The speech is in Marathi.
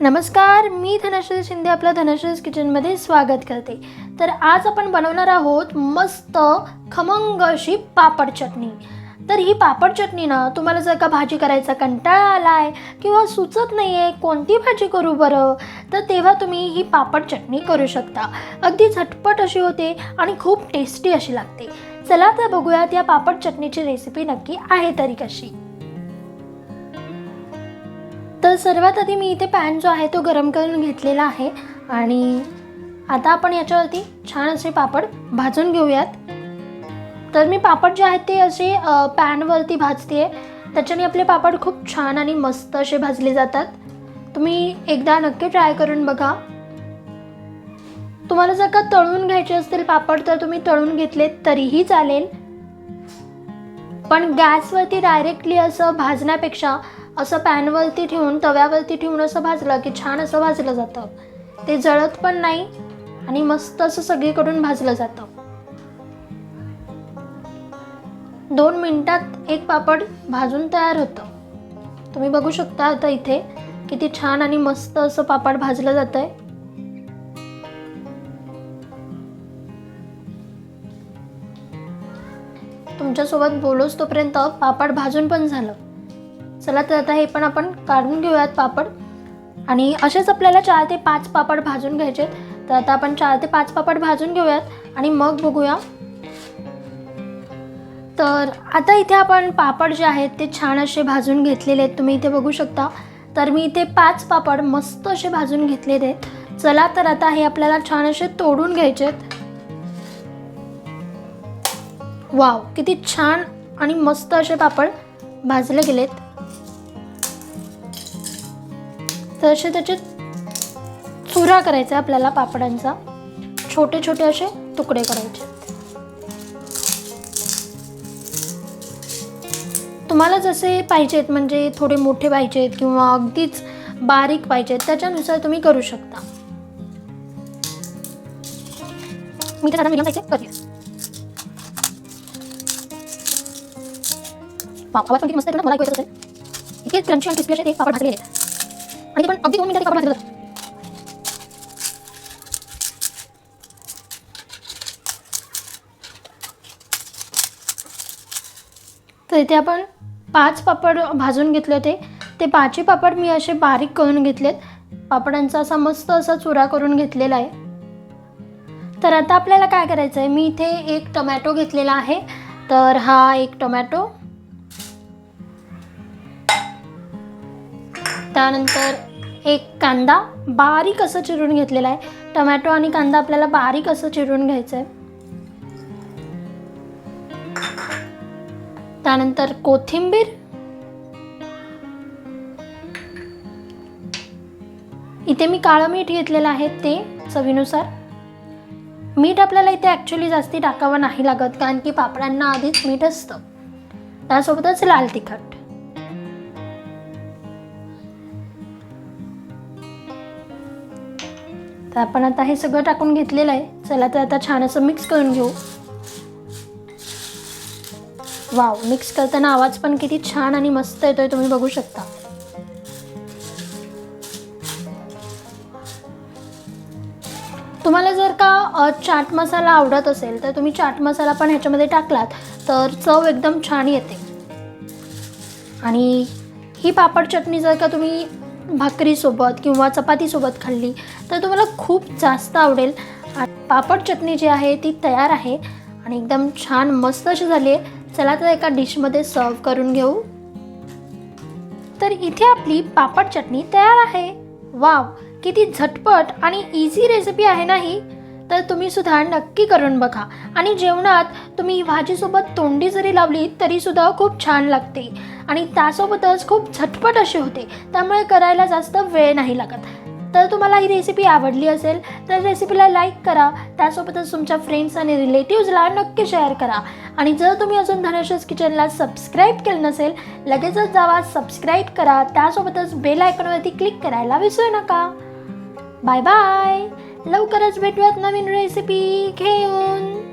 नमस्कार मी धनश्री शिंदे आपल्या धनश्रीज किचनमध्ये स्वागत करते. तर आज आपण बनवणार आहोत मस्त खमंग अशी पापड चटणी. तर ही पापड चटणी ना तुम्हाला जर का भाजी करायचा कंटाळा आला आहे किंवा सुचत नाही आहे कोणती भाजी करू बरं तर तेव्हा तुम्ही ही पापड चटणी करू शकता. अगदी झटपट अशी होते आणि खूप टेस्टी अशी लागते. चला तर बघूयात या पापड चटणीची रेसिपी नक्की आहे तरी कशी. तर सर्वात आधी मी इथे पॅन जो आहे तो गरम करून घेतलेला आहे आणि आता आपण याच्यावरती छान असे पापड भाजून घेऊयात. तर मी पापड जे आहेत ते असे पॅनवरती भाजते त्याच्याने आपले पापड खूप छान आणि मस्त असे भाजले जातात. तुम्ही एकदा नक्की ट्राय करून बघा. तुम्हाला जर का तळून घ्यायचे असतील पापड तर तुम्ही तळून घेतलेत तरीही चालेल. पण गॅसवरती डायरेक्टली असं भाजण्यापेक्षा असं पॅनवरती ठेवून तव्यावरती ठेवून असं भाजलं की छान असं भाजलं जातं. ते जळत पण नाही आणि मस्त असं सगळीकडून भाजलं जातं. दोन मिनटात एक पापड भाजून तयार होतं. तुम्ही बघू शकता आता इथे किती छान आणि मस्त असं पापड भाजलं जात आहे तुमच्यासोबत बोलोच तोपर्यंत पापड भाजून पण झालं. चला तर आता हे पण आपण काढून घेऊयात पापड. आणि असेच आपल्याला चार ते पाच पापड भाजून घ्यायचे तर आता आपण चार ते पाच पापड भाजून घेऊयात आणि मग बघूया. तर आता इथे आपण पापड जे आहेत ते छान असे भाजून घेतलेले आहेत. तुम्ही इथे बघू शकता. तर मी इथे पाच पापड मस्त असे भाजून घेतलेले आहेत. चला तर आता हे आपल्याला छान असे तोडून घ्यायचे आहेत. वाव किती छान आणि मस्त असे पापड भाजले गेलेत. तर असे त्याचे चुरा करायचा आपल्याला पापडांचा. छोटे छोटे असे तुकडे करायचे. तुम्हाला जसे पाहिजेत म्हणजे थोडे मोठे पाहिजेत किंवा अगदीच बारीक पाहिजेत त्याच्यानुसार तुम्ही करू शकता. मी तर जरा medium size चे मस्त मला इतके क्रंची आणि क्रिस्पी असे ते पापड भाजलेले आहेत. आणि पण अगदी दोन मिनिटात ते पापड तर इथे आपण पाच पापड भाजून घेतले होते. ते पाचही पापड मी असे बारीक करून घेतलेत. पापडांचा असा मस्त असा चुरा करून घेतलेला आहे. तर आता आपल्याला काय करायचं आहे मी इथे एक टोमॅटो घेतलेला आहे. तर हा एक टोमॅटो. त्यानंतर एक कांदा बारीक असं चिरून घेतलेला आहे. टोमॅटो आणि कांदा आपल्याला बारीक असं चिरून घ्यायचं आहे त्यानंतर कोथिंबीर. इथे मी काळं मीठ घेतलेलं आहे ते चवीनुसार. मीठ आपल्याला इथे ॲक्च्युली जास्ती टाकावं नाही लागत कारण की पापडांना आधीच मीठ असतं. त्यासोबतच लाल तिखट. तर आपण आता हे सगळं टाकून घेतलेलं आहे. चला तर आता छान असं मिक्स करून घेऊ. वाव मिक्स करताना आवाज पण किती छान आणि मस्त येतोय तुम्ही बघू शकता. तुम्हाला जर का चाट मसाला आवडत असेल तर तुम्ही चाट मसाला पण ह्याच्यामध्ये टाकलात तर चव एकदम छान येते. आणि ही पापड चटणी जर का तुम्ही भाकरीसोबत किंवा चपातीसोबत खाल्ली तर तुम्हाला खूप जास्त आवडेल. पापड चटणी जी आहे ती तयार आहे आणि एकदम छान मस्त अशी झाली आहे. चला तर एका डिशमध्ये सर्व करून घेऊ. तर इथे आपली पापड चटणी तयार आहे. वाव किती झटपट आणि इझी रेसिपी आहे ना ही. तर तुम्ही सुद्धा नक्की करून बघा. आणि जेवणात तुम्ही भाजीसोबत तोंडी जरी लावली तरी सुद्धा खूप छान लागते. आणि त्यासोबतच खूप झटपट अशी होते. त्यामुळे करायला जास्त वेळ नाही लागत. तर तुम्हाला ही रेसिपी आवडली असेल तर रेसिपीला लाईक करा. त्यासोबतच तुमच्या फ्रेंड्स आणि रिलेटिव्जला नक्की शेअर करा. आणि जर तुम्ही अजून धनश्रीज किचनला सबस्क्राईब केलं नसेल लगेचच जावा सबस्क्राईब करा. त्यासोबतच बेल आयकॉनवरती क्लिक करायला विसरू नका. बाय बाय लवकरच भेटूयात नवीन रेसिपी घेऊन.